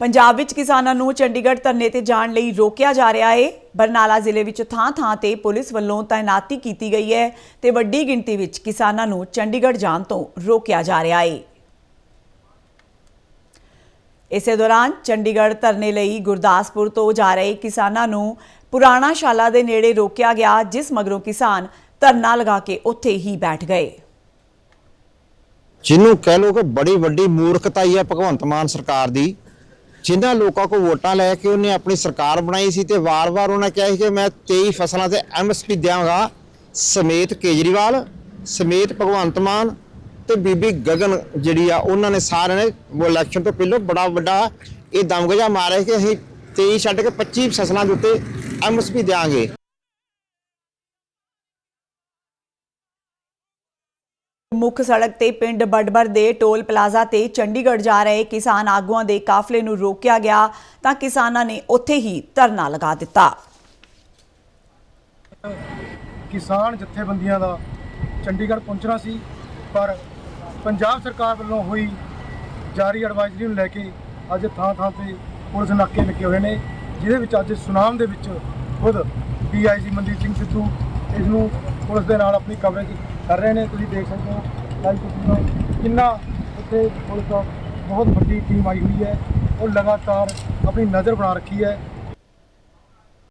ਪੰਜਾਬ ਵਿੱਚ ਕਿਸਾਨਾਂ ਨੂੰ ਚੰਡੀਗੜ੍ਹ ਧਰਨੇ ਤੇ ਜਾਣ ਲਈ ਰੋਕਿਆ ਜਾ ਰਿਹਾ ਹੈ ਬਰਨਾਲਾ ਜ਼ਿਲ੍ਹੇ ਵਿੱਚ ਥਾਂ-ਥਾਂ ਤੇ ਪੁਲਿਸ ਵੱਲੋਂ ਤਾਇਨਾਤੀ ਕੀਤੀ ਗਈ ਹੈ ਤੇ ਵੱਡੀ ਗਿਣਤੀ ਵਿੱਚ ਕਿਸਾਨਾਂ ਨੂੰ ਚੰਡੀਗੜ੍ਹ ਜਾਣ ਤੋਂ ਰੋਕਿਆ ਜਾ ਰਿਹਾ ਹੈ ਇਸੇ ਦੌਰਾਨ ਚੰਡੀਗੜ੍ਹ ਧਰਨੇ ਲਈ ਗੁਰਦਾਸਪੁਰ ਤੋਂ ਜਾ ਰਹੇ ਕਿਸਾਨਾਂ ਨੂੰ ਪੁਰਾਣਾ ਸ਼ਾਲਾ ਦੇ ਨੇੜੇ ਰੋਕਿਆ ਗਿਆ, ਜਿਸ ਮਗਰੋਂ ਕਿਸਾਨ ਧਰਨਾ ਲਗਾ ਕੇ ਉੱਥੇ ਹੀ ਬੈਠ ਗਏ। ਜਿਹਨੂੰ ਕਹਿ ਲੋ ਕਿ ਬੜੀ ਵੱਡੀ ਮੂਰਖਤਾ ਹੀ ਹੈ ਭਗਵੰਤ ਮਾਨ ਸਰਕਾਰ ਦੀ। ਜਿਨ੍ਹਾਂ ਲੋਕਾਂ ਕੋ ਵੋਟਾਂ ਲੈ ਕੇ ਉਹਨੇ ਆਪਣੀ ਸਰਕਾਰ ਬਣਾਈ ਸੀ ਤੇ ਵਾਰ-ਵਾਰ ਉਹਨਾਂ ਕਿਹਾ ਸੀ ਕਿ ਮੈਂ 23 ਫਸਲਾਂ ਤੇ ਐਮਐਸਪੀ ਦਿਆਂਗਾ, ਸਮੇਤ ਕੇਜਰੀਵਾਲ, ਸਮੇਤ ਭਗਵੰਤ ਮਾਨ ਤੇ ਬੀਬੀ ਗਗਨ ਜਿਹੜੀ ਆ, ਉਹਨਾਂ ਨੇ ਸਾਰਿਆਂ ਨੇ ਉਹ ਇਲੈਕਸ਼ਨ ਤੋਂ ਪਹਿਲਾਂ ਬੜਾ ਵੱਡਾ ਇਹ ਦਮਗਜਾ ਮਾਰਿਆ ਕਿ ਅਸੀਂ 23 ਛੱਡ ਕੇ 25 ਫਸਲਾਂ ਦੇ ਉੱਤੇ ਐਮਐਸਪੀ ਦਿਆਂਗੇ। ਮੁੱਖ ਸੜਕ ਤੇ ਪਿੰਡ ਬੜਬੜ ਦੇ ਟੋਲ ਪਲਾਜ਼ਾ ਤੇ ਚੰਡੀਗੜ੍ਹ ਜਾ ਰਹੇ ਕਿਸਾਨ ਆਗੂਆਂ ਦੇ ਕਾਫਲੇ ਨੂੰ ਰੋਕਿਆ ਗਿਆ ਤਾਂ ਕਿਸਾਨਾਂ ਨੇ ਉੱਥੇ ਹੀ ਧਰਨਾ ਲਗਾ ਦਿੱਤਾ। ਕਿਸਾਨ ਜਥੇਬੰਦੀਆਂ ਦਾ ਚੰਡੀਗੜ੍ਹ ਪਹੁੰਚਣਾ ਸੀ, ਪਰ ਪੰਜਾਬ ਸਰਕਾਰ ਵੱਲੋਂ ਹੋਈ ਜਾਰੀ ਐਡਵਾਈਜ਼ਰੀ ਨੂੰ ਲੈ ਕੇ ਅੱਜ ਥਾਂ ਥਾਂ ਤੇ ਪੁਲਿਸ ਨਾਕੇ ਲੱਗੇ ਹੋਏ ਨੇ, ਜਿਹਦੇ ਵਿੱਚ ਅੱਜ ਸੁਨਾਮ ਦੇ ਵਿੱਚ ਖੁਦ ਡੀਆਈਜੀ ਮਨਦੀਪ ਸਿੰਘ ਸਿੱਧੂ, ਇਸ ਨੂੰ ਪੁਲਿਸ ਦੇ ਨਾਲ ਆਪਣੀ ਕਵਰੇਜ ਕਰ ਰਹੇ ਨੇ, ਤੁਸੀਂ ਦੇਖ ਸਕਦੇ ਹੋ ਲਾਈਵ ਤੁਸੀਂ ਕਿੰਨਾ ਉੱਥੇ ਪੁਲਿਸ ਦਾ ਬਹੁਤ ਵੱਡੀ ਟੀਮ ਆਈ ਹੋਈ ਹੈ, ਉਹ ਲਗਾਤਾਰ ਆਪਣੀ ਨਜ਼ਰ ਬਣਾ ਰੱਖੀ ਹੈ।